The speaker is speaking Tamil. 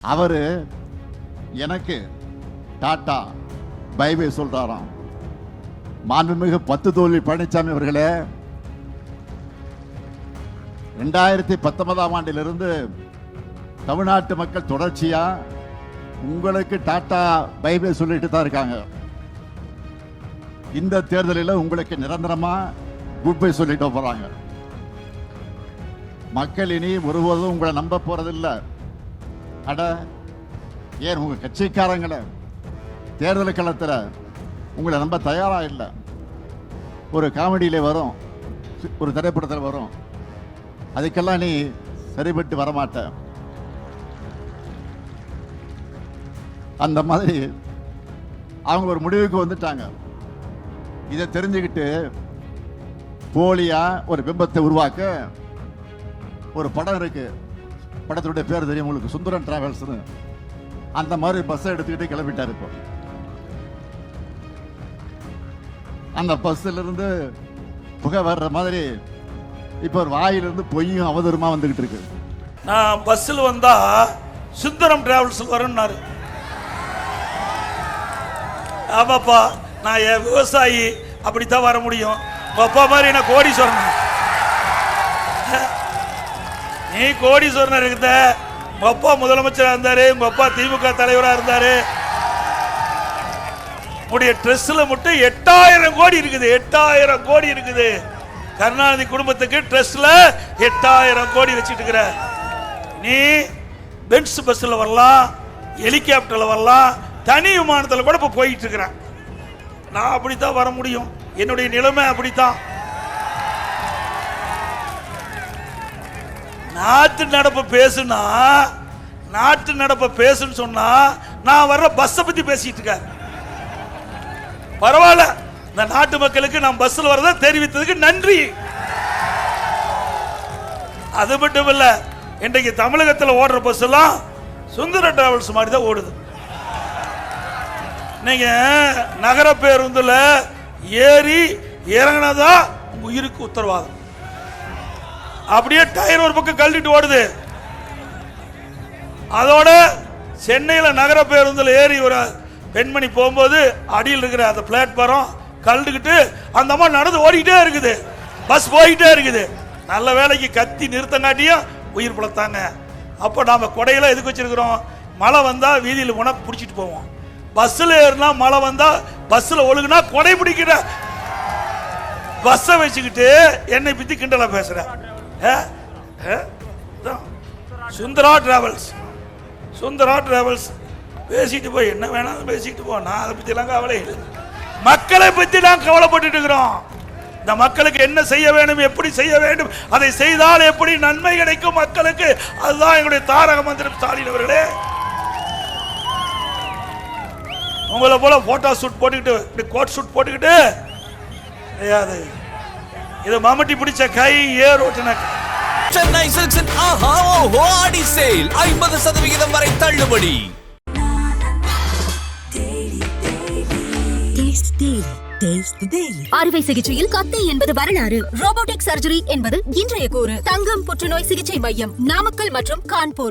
அவரு எனக்கு டாட்டா பைபை சொல்றாராம். மாண்புமிகு பத்து தோல்வி பழனிசாமி அவர்களே ரெண்டாயிரத்தி பத்தொன்பதாம் ஆண்டிலிருந்து தமிழ்நாட்டு மக்கள் தொடர்ச்சியா உங்களுக்கு டாட்டா பைபை சொல்லிட்டு தான் இருக்காங்க. இந்த தேர்தலில் உங்களுக்கு நிரந்தரமா குட் பை சொல்லிட்டு போறாங்க. மக்கள் இனி ஒருபோதும் உங்களை நம்ப போகிறதில்லை அட ஏன் உங்கள் கட்சிக்காரங்களை? தேர்தல் களத்தில் உங்களை நம்ப தயாராக இல்லை. ஒரு காமெடியில் வரும் ஒரு திரைப்படத்தில் வரும். அதுக்கெல்லாம் நீ சரிபட்டு வரமாட்ட. அந்த மாதிரி அவங்க ஒரு முடிவுக்கு வந்துட்டாங்க. இதை தெரிஞ்சுக்கிட்டு போலியாக ஒரு பிம்பத்தை உருவாக்க ஒரு படம் இருக்குது படத்துடைய பேர் தெரியும். உங்களுக்கு சுந்தரன் டிராவல்ஸ்னு அந்த மாதிரி பஸ்ஸை எடுத்துக்கிட்டே கிளம்பிட்டார் இப்போ. அந்த பஸ்ஸில் இருந்து புகை வர்ற மாதிரி இப்போ ஒரு வாயிலிருந்து பொய்யும் அவதூறுமா வந்துகிட்டு இருக்கு. நான் பஸ்ஸில் வந்தா சுந்தரம் டிராவல்ஸ் வரும்னாரு ஆமாப்பா நான் என் விவசாயி அப்படித்தான் வர முடியும். அப்பா மாதிரி என்ன கோடீஸ்வரன். நீ கோடீஸ்வரன் இருந்த உங்க அப்பா முதலமைச்சராக இருந்தாரு உங்க அப்பா திமுக தலைவராக இருந்தாரு. உடைய ட்ரெஸ்ல மட்டும் எட்டாயிரம் கோடி இருக்குது எட்டாயிரம் கோடி இருக்குது. கருணாநிதி குடும்பத்துக்கு ட்ரெஸ்ல எட்டாயிரம் கோடி வச்சுட்டு இருக்கிற. நீ பென்ஸ் பஸ்ஸில் வரலாம் ஹெலிகாப்டரில் வரலாம் தனி விமானத்தில் கூட இப்போ போயிட்டு இருக்கிறேன் நான் அப்படித்தான் வர முடியும். என்னுடைய நிலைமை அப்படித்தான். நாட்டு நடப்பை பேசுனா நாட்டு நடப்பை பேசுன்னு சொன்னா நான் வர்ற பஸ்ஸை பத்தி பேசிட்டு இருக்கேன். பரவாயில்ல. இந்த நாட்டு மக்களுக்கு நான் பஸ்ஸில் வரதை தெரிவித்ததுக்கு நன்றி. அது மட்டும் இல்ல இன்றைக்கு தமிழகத்தில் ஓடுற பஸ் எல்லாம் சுந்தர டிராவல்ஸ் மாதிரி தான் ஓடுது. நீங்க நகர பேருந்துல ஏறி இறங்கினதா உயிருக்கு உத்தரவாதம். அப்படியே டயர் ஒரு பக்கம் கழட்டிட்டு ஓடுது. அதோட சென்னையில் நகர பேருந்தில் ஏறி ஒரு பெண்மணி போகும்போது அடியில் இருக்கிற அந்த பிளாட்ஃபாரம் கழுந்துக்கிட்டு அந்த அம்மா நடந்து ஓடிக்கிட்டே இருக்குது. பஸ் போய்கிட்டே இருக்குது. நல்ல வேலைக்கு கத்தி நிறுத்தங்காட்டியும் உயிர் பிழைத்தாங்க. அப்போ நாம் கொடையில எதுக்கு வச்சிருக்கிறோம்? மழை வந்தால் வீதியில் போனால் பிடிச்சிட்டு போவோம். பஸ்ஸில் ஏறினா மழை வந்தால் பஸ்ஸில் ஒழுகுனா கொடை பிடிக்கிற. பஸ்ஸை வச்சுக்கிட்டு என்னை பற்றி கிண்டலாக பேசுகிறேன் சுந்தரா டிராவல்ஸ் சுந்தரா டிராவல்ஸ் பேசிட்டு போய் என்ன வேணாலும் பேசிட்டு போ. நான் அதை பற்றிலாம் கவலை இல்லை. மக்களை பற்றி நான் கவலைப்பட்டு இருக்கிறோம். இந்த மக்களுக்கு என்ன செய்ய வேண்டும் எப்படி செய்ய வேண்டும் அதை செய்தால் எப்படி நன்மை கிடைக்கும் மக்களுக்கு? அதுதான் எங்களுடைய தாரக மந்திரம் ஸ்டாலின் அவர்களே. உங்களை போல போட்டோ ஷூட் போட்டுக்கிட்டு இப்படி கோட் ஷூட் போட்டுக்கிட்டு அது இது மம்முட்டி பிடிச்ச கை ஏர் ஓட்டுன. சென்னை சில்க்ஸின் ஆஹா ஓஹோ ஆடி சேல். ஐம்பது சதவிகிதம் வரை தள்ளுபடி. அறுவை சிகிச்சையில் கத்தை என்பது வரலாறு. ரோபோட்டிக் சர்ஜரி என்பது இன்றைய கூறு. தங்கம் புற்றுநோய் சிகிச்சை மையம் நாமக்கல் மற்றும் கான்பூர்.